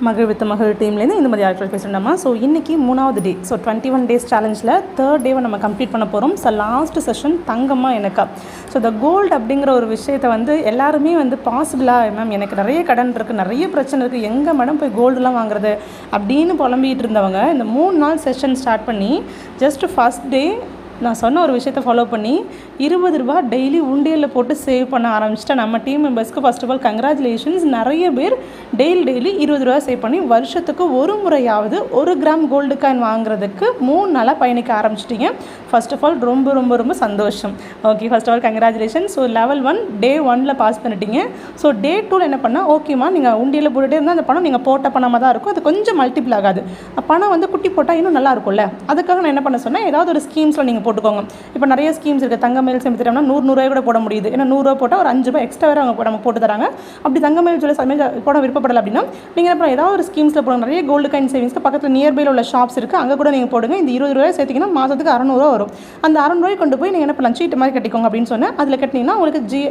மகிழ் மகள் டீம்லேருந்து இந்த மாதிரி ஆட்கள் பேசுகிறோம்மா ஸோ இன்றைக்கி மூணாவது day so twenty one days சேலஞ்சில் third டேவை நம்ம கம்ப்ளீட் பண்ண போகிறோம் ஸோ லாஸ்ட் செஷன் தங்கம்மா எனக்கா. ஸோ இந்த கோல்டு அப்படிங்கிற ஒரு விஷயத்தை வந்து எல்லாருமே வந்து பாசிபிளாக மேம் எனக்கு நிறைய கடன் இருக்குது நிறைய பிரச்சனை இருக்குது எங்கே மேடம் போய் கோல்டுலாம் வாங்குறது அப்படின்னு புலம்பிகிட்டு இருந்தவங்க இந்த மூணு நாள் செஷன் ஸ்டார்ட் பண்ணி ஜஸ்ட் ஃபஸ்ட் டே நான் சொன்ன ஒரு விஷயத்தை ஃபாலோ பண்ணி இருபது ரூபா டெய்லி உண்டியலில் போட்டு சேவ் பண்ண ஆரம்பிச்சிட்டேன் நம்ம டீம் மெம்பர்ஸ்க்கு ஃபஸ்ட் ஆஃப் ஆல் கங்க்ராச்சுலேஷன்ஸ் நிறைய பேர் டெய்லி டெய்லி இருபது ரூபா சேவ் பண்ணி வருஷத்துக்கு ஒரு முறையாவது ஒரு கிராம் கோல்டு காயின் வாங்குறதுக்கு மூணு நாளாக பயணிக்க ஆரம்பிச்சிட்டிங்க. ஃபர்ஸ்ட் ஆஃப் ஆல் ரொம்ப ரொம்ப ரொம்ப சந்தோஷம். Okay first of all congratulation so level one day ஒனில் பாஸ் பண்ணிட்டீங்க. ஸோ டே டூவில் என்ன பண்ணால் ஓகேம்மா நீங்கள் உண்டியில் போட்டுகிட்டே இருந்தால் அந்த பணம் நீங்கள் போட்ட பணமாக தான் இருக்கும். அது கொஞ்சம் மல்டிபிள் ஆகாது. பணம் வந்து குட்டி போட்டால் இன்னும் நல்லா இருக்கும்ல. அதுக்காக நான் என்ன பண்ண சொன்னேன் ஏதாவது ஒரு ஸ்கீம்ஸில் நீங்கள் போட்டுக்கோங்க. இப்போ நிறைய ஸ்கீம்ஸ் இருக்குது தங்க மேல் சேமித்து திட்டம்னா நூறு நூறுரூவா கூட போட முடியுது. ஏன்னா நூறுரூவா போட்டால் ஒரு அஞ்சு ரூபாய் எக்ஸ்ட்ரா வேறு அவங்க நம்ம போட்டு தராங்க. அப்படி தங்க மேல் சொல்லி சமையல் போட விருப்பப்படலை அப்படின்னா நீங்கள் அப்புறம் ஏதாவது ஒரு ஸ்கீம்ஸில் போடுங்க. நிறைய கோல்டு காயின் சேவிங்ஸ்க்கு பக்கத்தில் நியர்பையில் உள்ள ஷாப்ஸ் இருக்குது அங்கே கூட நீங்கள் போடுங்க. இந்த இருபது ரூபாய் சேர்த்திங்கன்னா மாதத்துக்கு அறநூறுவா வரும். அந்த அறநூறுவாய் கொண்டு போய் நீங்கள் என்ன பண்ணலாம்? சீட்டு மாதிரி கட்டிக்கோங்க அப்படின்னு சொன்னேன். அதில் கட்டினீங்கன்னா உங்களுக்கு ஜி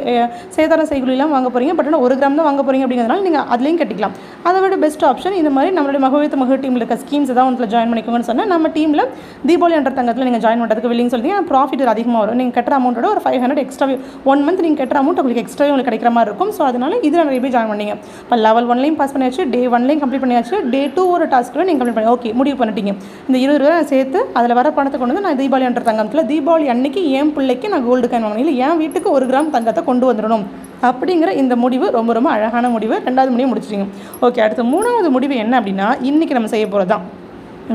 சேதாரம் சேதார செய்குலிலாம் வாங்க போகிறீங்க பட் ஆனால் ஒரு கிராம் தான் வாங்க போகிறீங்க அப்படிங்கிறதுனால நீங்கள் அதுலேயும் கட்டிக்கலாம். அதை விட பெஸ்ட் ஆப்ஷன் இந்த மாதிரி நம்மளுடைய மகவித்த மக டீமில் இருக்க ஸ்கீம்ஸ் ஏதாவது ஒன்றில் ஜாயின் பண்ணிக்கோங்கன்னு சொன்னால் நம்ம டீமில் தீபாவளி என்ற தங்கத்தில் நீங்கள் ஜாயின் பண்ணுறதுக்கு வில்லிங் சொல்லிங்க ப்ராஃபிட் அதிகமாக வரும். நீங்கள் கட்டுற அமௌண்ட்டோட ஒரு five hundred extra one month நீங்கள் கட்டுற அமௌண்ட் உங்களுக்கு எக்ஸ்ட்ரா உங்களுக்கு கிடைக்கிற மாதிரி இருக்கும். ஸோ அதனால இதில் நிறைய பேர் ஜாயின் பண்ணீங்க. இப்போ லெவல் ஒன்லையும் பாஸ் பண்ணியாச்சு டே ஒன்லையும் கம்ப்ளீட் பண்ணியாச்சு டே டூ ஒரு டாஸ்க்கில் நீங்கள் கம்ப்ளீட் பண்ணி ஓகே முடிவு பண்ணிட்டீங்க. இந்த இருபது ரூபா சேர்த்து அதில் வர பணத்தை கொண்டு வந்து நான் தீபாவளி என்ற தங்கத்தில் தீபாவளி அன்னைக்கு என் பிள்ளைக்கு நான் கோல்டு காயின் வாங்கணும். இல்லை என் வீட்டுக்கு ஒரு கிராம் தங்கத்தை கொண்டு வந்துடணும். அப்படிங்கிற இந்த முடிவு ரொம்ப ரொம்ப அழகான முடிவு. ரெண்டாவது முடிவு முடிச்சிட்டிங்க. ஓகே அடுத்த மூணாவது முடிவு என்ன அப்படின்னா இன்றைக்கி நம்ம செய்ய போகிறது தான்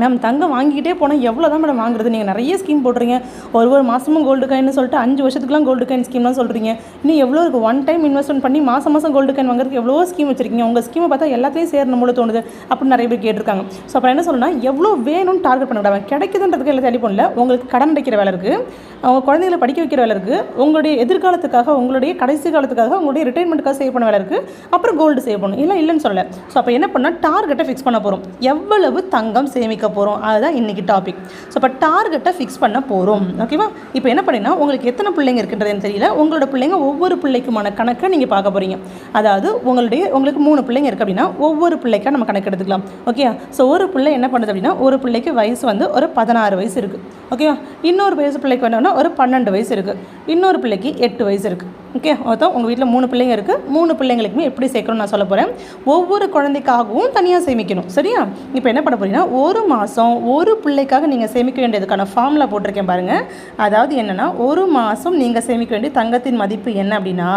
மேம் தங்கம் வாங்கிக்கிட்டே போனால் எவ்வளோ தான் மேடம் வாங்குறது? நீங்கள் நிறைய ஸ்கீம் போடுறீங்க ஒரு ஒரு மாதமும் கோல்டு காயின்னு சொல்லிட்டு அஞ்சு வருஷத்துக்குலாம் கோல்டு காயின் ஸ்கீம்லாம் சொல்கிறீங்க இன்னும் எவ்வளோ இருக்குது ஒன் டைம் இன்வெஸ்ட்மெண்ட் பண்ணி மாதம் மாதம் கோல்டு காயின் வாங்குறதுக்கு எவ்வளோ ஸ்கீம் வச்சிருக்கீங்க. உங்கள் ஸ்கீமை பார்த்தா எல்லாத்தையும் சேரணும் போல தோணுது அப்படின்னு நிறைய பேர் கேட்டிருக்காங்க. ஸோ அப்புறம் என்ன சொல்லணும்னா எவ்வளோ வேணும்னு டார்கெட் பண்ணக்கூடாது கிடைக்குதுன்றதுக்கு எல்லாம் தேடி பண்ணல உங்களுக்கு கடன் அடைக்கிற வேலை இருக்குது அவங்க குழந்தைகளை படிக்க வைக்கிற வேலை இருக்குது உங்களுடைய எதிர்காலத்துக்காக உங்களுடைய கடைசி காலத்துக்காக உங்களுடைய ரிட்டைர்மெண்ட்டுக்காக சேவ் பண்ண வேலை இருக்குது அப்புறம் கோல்டு சேவ் பண்ணணும். இல்லை இல்லைன்னு சொல்லலை. ஸோ அப்போ என்ன பண்ணால் டார்கெட்டை ஃபிக்ஸ் பண்ண போகிறோம் எவ்வளவு தங்கம் சேமிக்க போகிறோம் அதுதான் இன்றைக்கி டாபிக் ஸோ இப்போ டார்கெட்டை ஃபிக்ஸ் பண்ண போகிறோம் ஓகேவா இப்போ என்ன பண்ணினா உங்களுக்கு எத்தனை பிள்ளைங்க இருக்கின்றதுன்னு தெரியல. உங்களோட பிள்ளைங்க ஒவ்வொரு பிள்ளைக்குமான கணக்கை நீங்கள் பார்க்க போகிறீங்க அதாவது உங்களுடைய உங்களுக்கு மூணு பிள்ளைங்க இருக்குது அப்படின்னா ஒவ்வொரு பிள்ளைக்கா நம்ம கணக்கு எடுத்துக்கலாம். ஓகே ஸோ ஒரு பிள்ளை என்ன பண்ணுது அப்படின்னா ஒரு பிள்ளைக்கு வயசு வந்து ஒரு பதினாறு வயசு இருக்குது ஓகேவா இன்னொரு வயசு பிள்ளைக்கு வேணும்னா ஒரு பன்னெண்டு வயசு இருக்குது இன்னொரு பிள்ளைக்கு எட்டு வயசு இருக்குது ஓகே மொத்தம் உங்கள் வீட்டில் மூணு பிள்ளைங்க இருக்குது மூணு பிள்ளைங்களுக்குமே எப்படி சேர்க்கணும்னு நான் சொல்ல போகிறேன் ஒவ்வொரு குழந்தைக்காகவும் தனியாக சேமிக்கணும். சரியா? இப்போ என்ன பண்ண போகிறீங்கன்னா ஒரு மாதம் ஒரு பிள்ளைக்காக நீங்கள் சேமிக்க வேண்டியதுக்கான ஃபார்மில் போட்டிருக்கேன் பாருங்கள் அதாவது என்னென்னா ஒரு மாதம் நீங்கள் சேமிக்க வேண்டிய தங்கத்தின் மதிப்பு என்ன அப்படின்னா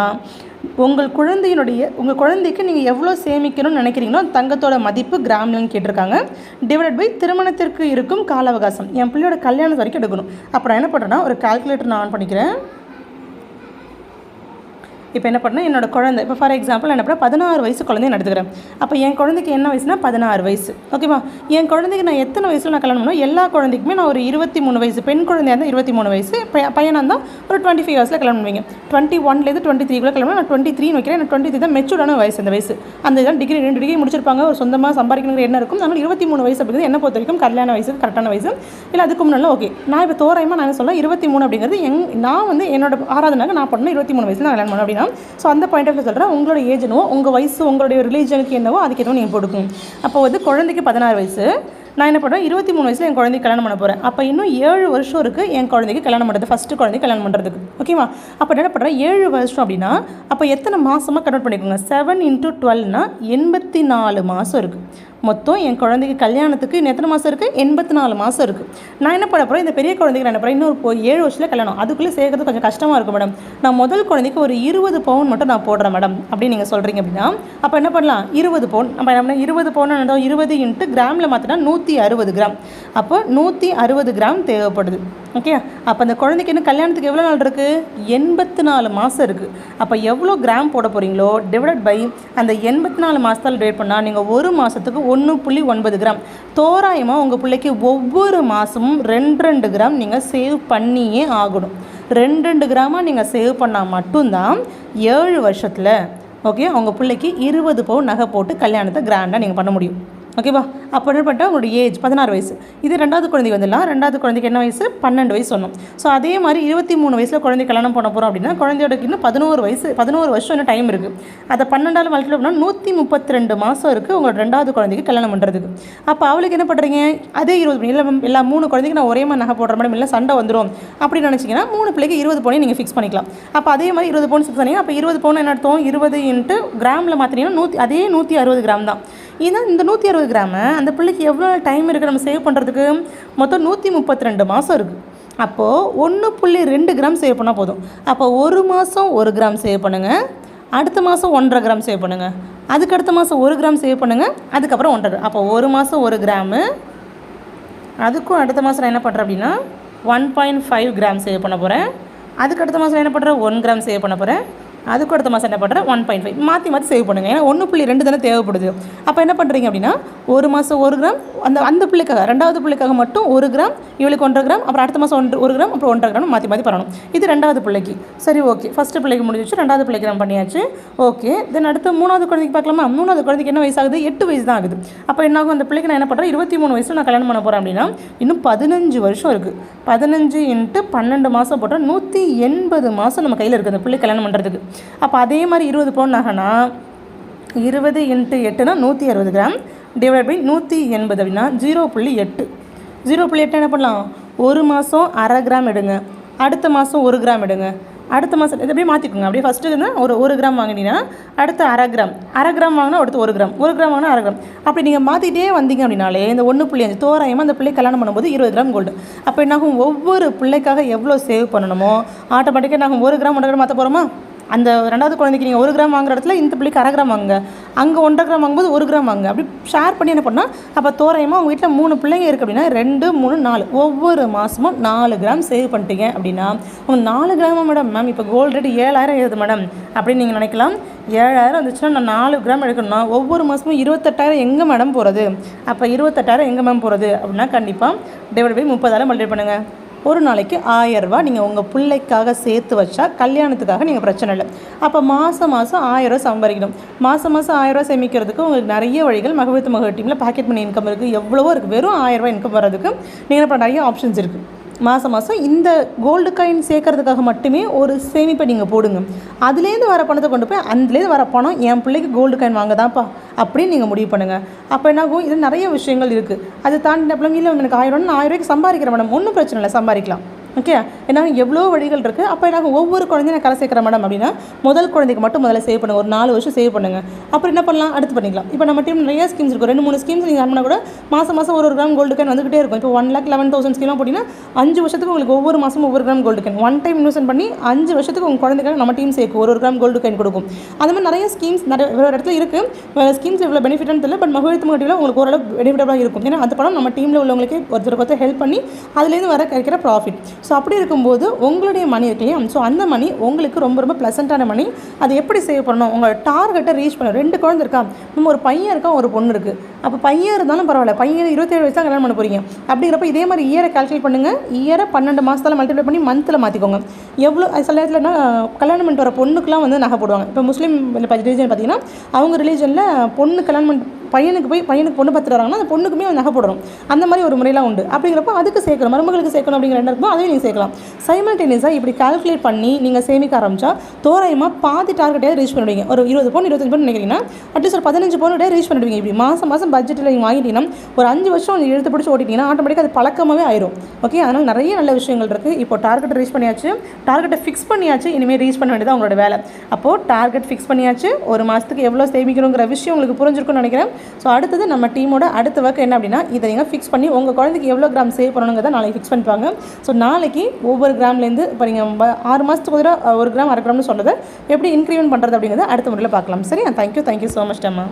உங்கள் குழந்தையினுடைய உங்கள் குழந்தைக்கு நீங்கள் எவ்வளோ சேமிக்கணும்னு நினைக்கிறீங்களோ அந்த தங்கத்தோட மதிப்பு கிராம்லன்னு கேட்டிருக்காங்க. டிவைட் பை திருமணத்திற்கு இருக்கும் கால அவகாசம். என் பிள்ளையோட கல்யாணம் வரைக்கும் எடுக்கணும். அப்புறம் என்ன பண்ணுறேன்னா ஒரு கால்குலேட்டர் நான் ஆன் பண்ணிக்கிறேன். இப்போ என்ன பண்ணால் என்னோட குழந்தை. இப்போ ஃபார் எக்ஸாம்பிள் என்ன பண்ண பதினாறு வயசு குழந்தைய நடத்துக்கிறேன் அப்போ என் குழந்தைக்கு என்ன வயசுனா பதினாறு வயசு. ஓகேவா என் குழந்தைக்கு நான் எத்தனை வயசில் நான் கல்யாணம் பண்ணோம் எல்லா குழந்தைக்குமே நான் ஒரு இருபத்தி மூணு வயசு. பெண் குழந்தையாக இருந்தால் இருபத்தி மூணு வயசு பையனாக இருந்தால் ஒரு டுவெண்ட்டி ஃபைவ் வயசில் கல்யாணம் பண்ணுவீங்க. டுவெண்ட்டி ஒன்லேருந்து டுவெண்ட்டி த்ரீ கூட கல்யாணம் நான் டுவெண்ட்டி த்ரீ வைக்கிறேன். நான் டுவெண்ட்டி த்ரீ தான் மெச்சூர்டான வயசு அந்த வயசு. அந்த இதான் டிகிரி ரெண்டு டிகிரி முடிச்சிருப்பாங்க. ஒரு சொந்தமாக சம்பாதிக்கணுங்கிற என்ன இருக்கும். அதனால் இருபத்தி மூணு வயசு அப்படிங்கிறது என்ன பொறுத்த வரைக்கும் கல்யாண வயசு கரெக்டான வயசு. இல்லை அதுக்கு முன்னாடி ஓகே நான் இப்போ தோராயமாக நான் சொல்ல இருபத்தி மூணு அப்படிங்கிறது எங் நான் வந்து என்னோட ஆராதனாக நான் பண்ணணும் இருபத்தி மூணு வயசில் நான் கல்யாணம் பண்ணேன் அப்படின்னா ஸோ அந்த பாயிண்ட் ஆஃப் சொல்கிறேன் உங்களோட ஏஜ் என்னவோ உங்கள் வயசு உங்களுடைய ரிலீஜனுக்கு என்னவோ அதுக்கு எதுவும் நீங்கள் கொடுக்கும் அப்போ வந்து குழந்தைக்கு பதினாறு வயசு. நான் என்ன பண்ணுறேன் இருபத்தி மூணு வயசில் என் குழந்தைக்கு கல்யாணம் பண்ண போகிறேன் அப்போ இன்னும் ஏழு வருஷம் இருக்குது என் குழந்தைக்கு கல்யாணம் பண்ணுறது ஃபஸ்ட்டு குழந்தைக்கு கல்யாணம் பண்ணுறதுக்கு ஓகேவா அப்போ என்ன பண்ணுறேன் ஏழு வருஷம் அப்படின்னா அப்போ எத்தனை மாதமாக கன்வெர்ட் பண்ணிக்கோங்க? செவன் இன்ட்டு டுவெல்னா எண்பத்தி நாலு மாதம் இருக்குது மொத்தம் என் குழந்தைக்கு கல்யாணத்துக்கு இன்னும் எத்தனை மாதம் இருக்குது எண்பத்தி நாலு மாதம் இருக்குது நான் என்ன பண்ண போகிறேன் இந்த பெரிய குழந்தைக்கு நான் என்ன இன்னொரு ஏழு வருஷத்தில் கல்யாணம். அதுக்குள்ளே சேர்க்கறது கொஞ்சம் கஷ்டமாக இருக்கும் மேடம் நான் முதல் குழந்தைக்கு ஒரு இருபது பவுன் மட்டும் நான் போடுறேன் மேடம் அப்படின்னு நீங்கள் சொல்கிறீங்க அப்படின்னா அப்போ என்ன பண்ணலாம்? இருபது பவுன். நம்ம என்ன இருபது பவுன் இருபது இன்ட்டு கிராமில் மாற்றினா நூற்றி அறுபது கிராம். அப்போ நூற்றி அறுபது கிராம் தேவைப்படுது. ஓகே? அப்போ அந்த குழந்தைக்கு இன்னும் கல்யாணத்துக்கு எவ்வளோ நாள் இருக்குது எண்பத்தி நாலு மாதம் இருக்குது அப்போ எவ்வளோ கிராம் போட போகிறீங்களோ டிவைட் பை அந்த எண்பத்தி நாலு மாதத்தால் டிவைட் பண்ணால் நீங்கள் ஒரு மாதத்துக்கு ஒன்று புள்ளி ஒன்பது கிராம். தோராயமாக உங்கள் பிள்ளைக்கு ஒவ்வொரு மாதமும் ரெண்டு ரெண்டு கிராம் நீங்கள் சேவ் பண்ணியே ஆகணும். ரெண்டு ரெண்டு கிராமாக நீங்கள் சேவ் பண்ணால் மட்டும்தான் ஏழு வருஷத்தில் ஓகே? உங்கள் பிள்ளைக்கு இருபது பவுன் நகை போட்டு கல்யாணத்தை கிராண்டாக நீங்கள் பண்ண முடியும். ஓகேவா அப்போ என்ன பண்ணிட்டா உங்களோட ஏஜ் பதினாறு வயசு. இது ரெண்டாவது குழந்தைக்கு வந்துடலாம். ரெண்டாவது குழந்தைக்கு என்ன வயசு? பன்னெண்டு வயசு சொன்னோம். ஸோ அதே மாதிரி இருபத்தி மூணு வயசில் குழந்தை கல்யாணம் பண்ண போகிறோம் அப்படின்னா குழந்தையோட இன்னும் பதினோரு வயசு பதினோரு வருஷம் இன்னும் டைம் இருக்குது அதை பன்னெண்டாவது மல்டிபிள் அப்படின்னா நூற்றி முப்பத்தி ரெண்டு மாதம் இருக்குது உங்களோட ரெண்டாவது குழந்தைக்கு கல்யாணம் பண்ணுறதுக்கு அப்போ அவளுக்கு என்ன பண்ணுறீங்க அதே இருபது மணி இல்லை எல்லா மூணு குழந்தைக்கு நான் ஒரே மாதிரி நகை போடுற மாதிரி இல்லை சண்டை வந்துடும் அப்படின்னு நினச்சிங்கன்னா மூணு பிள்ளைக்கு இருபது பவுனே நீங்கள் ஃபிக்ஸ் பண்ணிக்கலாம். அப்போ அதே மாதிரி இருபது பவுன் ஃபிக்ஸ் பண்ணி அப்போ இருபது பவுன் என்ன அர்த்தம்? இருபது இன்ட்டு கிராமில் மாற்றினீங்கன்னா நூற்றி அதே நூற்றி அறுபது கிராம் தான். இதான் இந்த நூற்றி அறுபது கிராமு அந்த பிள்ளைக்கு எவ்வளோ டைம் இருக்குது நம்ம சேவ் பண்ணுறதுக்கு மொத்தம் நூற்றி முப்பத்தி ரெண்டு மாதம் இருக்குது அப்போது ஒன்று புள்ளி ரெண்டு கிராம் சேவ் பண்ணால் போதும். அப்போ ஒரு மாதம் ஒரு கிராம் சேவ் பண்ணுங்கள் அடுத்த மாதம் ஒன்றரை கிராம் சேவ் பண்ணுங்கள் அதுக்கு அடுத்த மாதம் ஒரு கிராம் சேவ் பண்ணுங்கள் அதுக்கப்புறம் ஒன்றரை அப்போ ஒரு மாதம் ஒரு கிராமு அதுக்கும் அடுத்த மாதம் நான் என்ன பண்ணுறேன் அப்படின்னா one point five gram save பண்ண போகிறேன் அதுக்கு அடுத்த மாதம் என்ன பண்ணுறேன் ஒன் கிராம் சேவ் பண்ண போகிறேன் அதுக்கு அடுத்த மாதம் என்ன பண்ணுறேன் ஒன் பாயிண்ட் ஃபைவ் மாற்றி மாற்றி சேவ் பண்ணுங்கள் ஏன்னா ஒன்று புள்ளி ரெண்டு தானே தேவைப்படுது. அப்போ என்ன பண்ணுறீங்க அப்படின்னா ஒரு மாதம் ஒரு கிராம் அந்த அந்த பிள்ளைக்காக ரெண்டாவது பிள்ளைக்காக மட்டும் ஒரு கிராம் இவளுக்கு ஒன்றரை கிராம் அப்புறம் அடுத்த மாதம் ஒன்று ஒரு கிராம் அப்புறம் ஒன்றரை கிராம் மாற்றி மாற்றி பண்ணணும். இது ரெண்டாவது பிள்ளைக்கு. சரி ஓகே ஃபஸ்ட்டு பிள்ளைக்கு முடிஞ்சிச்சு ரெண்டாவது பிள்ளைக்கு நம்ம பண்ணியாச்சு. ஓகே தென் அடுத்து மூணாவது குழந்தைக்கு பார்க்கலாமா? மூணாவது குழந்தைக்கு என்ன வயசாகுது? எட்டு வயசு தான் ஆகுது. அப்போ என்ன ஆகும்? அந்த பிள்ளைக்கு நான் என்ன பண்ணுறேன் இருபத்தி மூணு வயசில் நான் கல்யாணம் பண்ண போகிறேன் அப்படின்னா இன்னும் பதினஞ்சு வருஷம் இருக்குது பதினஞ்சு இன்ட்டு பன்னெண்டு மாதம் போட்டால் நூற்றி நூற்றி எண்பது மாதம் நம்ம கையில் இருக்குது அந்த பிள்ளை கல்யாணம் பண்ணுறதுக்கு அப்போ அதே மாதிரி இருபது பவுன் நகைனா இருபது இன்ட்டு எட்டுனா நூற்றி அறுபது கிராம். டிவைட் பை நூற்றி எண்பது அப்படின்னா ஜீரோ புள்ளி எட்டு. ஜீரோ புள்ளி எட்டு என்ன பண்ணலாம்? ஒரு மாதம் அரை கிராம் எடுங்க. அடுத்த மாதம் ஒரு கிராம் எடுங்க. அடுத்த மாதம் இது அப்படியே மாற்றிக்கோங்க அப்படியே ஃபஸ்ட்டு வந்து ஒரு ஒரு கிராம் வாங்கினீங்கன்னா அடுத்து அரை கிராம் அரை கிராம் வாங்கினா அடுத்து ஒரு கிராம் ஒரு கிராம் வாங்கினா அரை கிராம் அப்படி நீங்கள் மாற்றிட்டே வந்தீங்க அப்படின்னாலே இந்த ஒன்று புள்ளி அஞ்சு தோராயமாக அந்த பிள்ளை கல்யாணம் பண்ணும்போது இருபது கிராம் கோல்டு அப்போ என்னாகும்? ஒவ்வொரு பிள்ளைக்காக எவ்வளோ சேவ் பண்ணணுமோ? ஆட்டோமேட்டிக்காக நாங்கள் ஒரு கிராம் ஒன்றரை கிராம் மாற்ற போகிறோமா அந்த ரெண்டாவது குழந்தைக்கு நீங்கள் ஒரு கிராம் வாங்குற இடத்துல இந்த பிள்ளைக்கு அரை கிராம் வாங்க அங்கே ஒன்றரை கிராம் வாங்கும்போது ஒரு கிராம் வாங்க. அப்படி ஷேர் பண்ணி என்ன பண்ணால் அப்போ தோராயமாக உங்கள் வீட்டில் மூணு பிள்ளைங்க இருக்குது அப்படின்னா ரெண்டு மூணு நாலு. ஒவ்வொரு மாதமும் நாலு கிராம் சேவ் பண்ணிட்டீங்க அப்படின்னா உங்கள் நாலு கிராமா மேடம் மேம் இப்போ கோல்டு ரேட் ஏழாயிரம் ஏறுது மேடம் அப்படின்னு நீங்கள் நினைக்கலாம். ஏழாயிரம் வந்துச்சுன்னா நான் நாலு கிராம் எடுக்கணும்னா ஒவ்வொரு மாதமும் இருபத்தெட்டாயிரம் எங்கே மேடம் போகிறது அப்போ இருபத்தெட்டாயிரம் எங்கே மேம் போகிறது அப்படின்னா கண்டிப்பாக டிவைட் பை முப்பதாயிரம் மல்டிபிள் பண்ணுங்கள் ஒரு நாளைக்கு ஆயரூபா நீங்கள் உங்கள் பிள்ளைக்காக சேர்த்து வச்சா கல்யாணத்துக்காக நீங்கள் பிரச்சனை இல்லை. அப்போ மாதம் மாதம் ஆயிரரூவா சம்பாதிக்கணும். மாதம் மாதம் ஆயிரரூவா சேமிக்கிறதுக்கு உங்களுக்கு நிறைய வழிகள் மகவித்து மக டீமில் பாக்கெட் மணி இன்கம் இருக்குது எவ்வளவோ இருக்குது வெறும் ஆயிரரூவா இன்கம் வர்றதுக்கு நீங்கள் இப்போ நிறைய ஆப்ஷன்ஸ் இருக்குது மாதம் மாதம் இந்த கோல்டு காயின் சேர்க்கறதுக்காக மட்டுமே ஒரு சேமிப்பை நீங்கள் போடுங்க. அதுலேருந்து வர பணத்தை கொண்டு போய் அதுலேருந்து வர பணம் என் பிள்ளைக்கு கோல்டு காயின் வாங்க தான்ப்பா அப்படின்னு நீங்கள் முடிவு பண்ணுங்கள் அப்போ என்னாகும்? இதில் இது நிறைய விஷயங்கள் இருக்குது அதை தாண்டி பிள்ளைங்க இல்லை எனக்கு ஆயிரம் நான் ஆயிரம் ரூபாய்க்கு சம்பாதிக்கிறேன் மேடம். ஒன்றும் பிரச்சனை இல்லை சம்பாதிக்கலாம். ஓகே ஏன்னா எவ்வளோ வழிகள் இருக்குது அப்போ என்ன ஒவ்வொரு குழந்தையும் நான் கரை சேர்க்குறேன் மேடம் அப்படின்னா முதல் குழந்தைக்கு மட்டும் முதல்ல சேவ் பண்ணுங்க. ஒரு நாலு வருஷம் சேவ் பண்ணுங்கள் அப்புறம் என்ன பண்ணலாம்? அடுத்து பண்ணிக்கலாம். இப்போ நம்ம டீம் நிறைய ஸ்கீம்ஸ் இருக்கும் ரெண்டு மூணு ஸ்கீம்ஸ் நீங்கள் பண்ணால் கூட மாதம் மாதம் ஒரு ஒரு கிராம் கோல்டு கேன் வந்துகிட்டே இருக்கும். இப்போ one lakh eleven thousand scheme அப்படின்னா அஞ்சு வருஷத்துக்கு உங்களுக்கு ஒவ்வொரு மாதம் ஒவ்வொரு gram gold gain one time invest பண்ணி அஞ்சு வருஷத்துக்கு உங்கள் குழந்தைக்காக நம்ம டீம் சேர்க்கும். ஒரு ஒரு கிராம் கோல்டு கேன் கொடுக்கும். அந்த மாதிரி நிறைய ஸ்கீம்ஸ் நிறைய வேறு இடத்துல இருக்குது வேறு ஸ்கீம்ஸ் எவ்வளோ பெனிஃபிட்னு தெரியல பட் மகிழ்த்து மகட்டியில் உங்களுக்கு ஓரளவு பெனிஃபிட்டபுளாக இருக்கும். ஏன்னா அது படம் நம்ம டீமில் உள்ளவங்களுக்கு ஒருத்தருக்கு ஒருத்தர் ஹெல்ப் பண்ணி அதுலேருந்து வர கிடைக்கிற ப்ராஃபிட் ஸோ அப்படி இருக்கும்போது உங்களுடைய மணி இருக்கு இல்லையா? ஸோ அந்த மணி உங்களுக்கு ரொம்ப ரொம்ப ப்ளசண்ட்டான மணி அது எப்படி சேவ் பண்ணணும்? உங்கள் டார்கெட்டை ரீச் பண்ணணும். ரெண்டு குழந்தை இருக்கா? நம்ம ஒரு பையன் இருக்கா ஒரு பொண்ணு இருக்குது அப்போ பையன் இருந்தாலும் பரவாயில்ல. பையன் இருபத்தேழு வயசு தான் கல்யாணம் பண்ண போகிறீங்க அப்படிங்கிறப்ப இதே மாதிரி இயரை கால்குலேட் பண்ணுங்கள் இயரை பன்னெண்டு மாதத்தில் மல்டிப்ளை பண்ணி மந்தில் மாற்றிக்கோங்க எவ்வளோ சில நேரத்துலனா கல்யாணம் பண்ணிட்டு வர பொண்ணுக்குலாம் வந்து நகை போடுவாங்க. இப்போ முஸ்லீம் ரிலீஜன் பார்த்தீங்கன்னா அவங்க ரிலீஜனில் பொண்ணு கல்யாணம் பண்ணி பையனுக்கு போய் பையனுக்கு பொண்ணு பார்த்துட்டு வராங்கன்னா அந்த பொண்ணுக்குமே வந்து நகை போடணும் அந்த மாதிரி ஒரு முறையெல்லாம் உண்டு. அப்படிங்கிறப்ப அதுக்கு சேர்க்கணும். மருமகளுக்கு சேர்க்கணும் அப்படிங்கிற ரெண்டு இருக்கும் அதையும் நீங்கள் சேர்க்கலாம். சைமல்டேனியஸாக இப்படி கால்குலேட் பண்ணி நீங்கள் சேமிக்க ஆரம்பித்தா தோராயமாக பாதி டார்கெட்டே ரீச் பண்ணுவீங்க. ஒரு இருபது பவுன் இருபத்தஞ்சு பவுன் நினைக்கிறீங்கன்னா அட்லீஸ்ட் ஒரு பதினஞ்சு பவுன் ரீச் பண்ணிடுவீங்க. இப்படி மாதம் மாதம் பட்ஜெட்டில் நீங்கள் வாங்கிட்டீங்கன்னா ஒரு அஞ்சு வருஷம் நீங்கள் எடுத்து பிடிச்சி ஓட்டிட்டீங்கன்னா ஆட்டோமேட்டிக்காக அது பழக்கமாகவே ஆயிரும். ஓகே அதனால் நிறைய நல்ல விஷயங்கள் இருக்குது இப்போ டார்கெட் ரீச் பண்ணியாச்சு. டார்கெட்டை ஃபிக்ஸ் பண்ணியாச்சு. இனிமேல் ரீச் பண்ண வேண்டியது உங்களோட வேலை. அப்போது டார்கெட் ஃபிக்ஸ் பண்ணியாச்சு. ஒரு மாதத்துக்கு எவ்வளோ சேமிக்கணுங்கிற விஷயம் உங்களுக்கு புரிஞ்சிருக்கும்னு நினைக்கிறேன். ஸோ அடுத்தது நம்ம டீமோட அடுத்த ஒர்க் என்ன அப்படின்னா இதை நீங்கள் ஃபிக்ஸ் பண்ணி உங்கள் குழந்தைக்கு எவ்வளோ கிராம் சேவ் பண்ணணுங்கிறத நாளைக்கு ஃபிக்ஸ் பண்ணிப்பாங்க. ஸோ நாளைக்கு ஒவ்வொரு கிராம்லேருந்து இப்போ நீங்கள் ஆறு மாதத்துக்கு ஒரு ஒரு கிராம் அரை கிராம்னு சொன்னதை எப்படி இன்க்ரிமெண்ட் பண்ணுறது அப்படிங்கிறத அடுத்த முறையில் பார்க்கலாம். சரியா? Thank you thank you so much டம்மா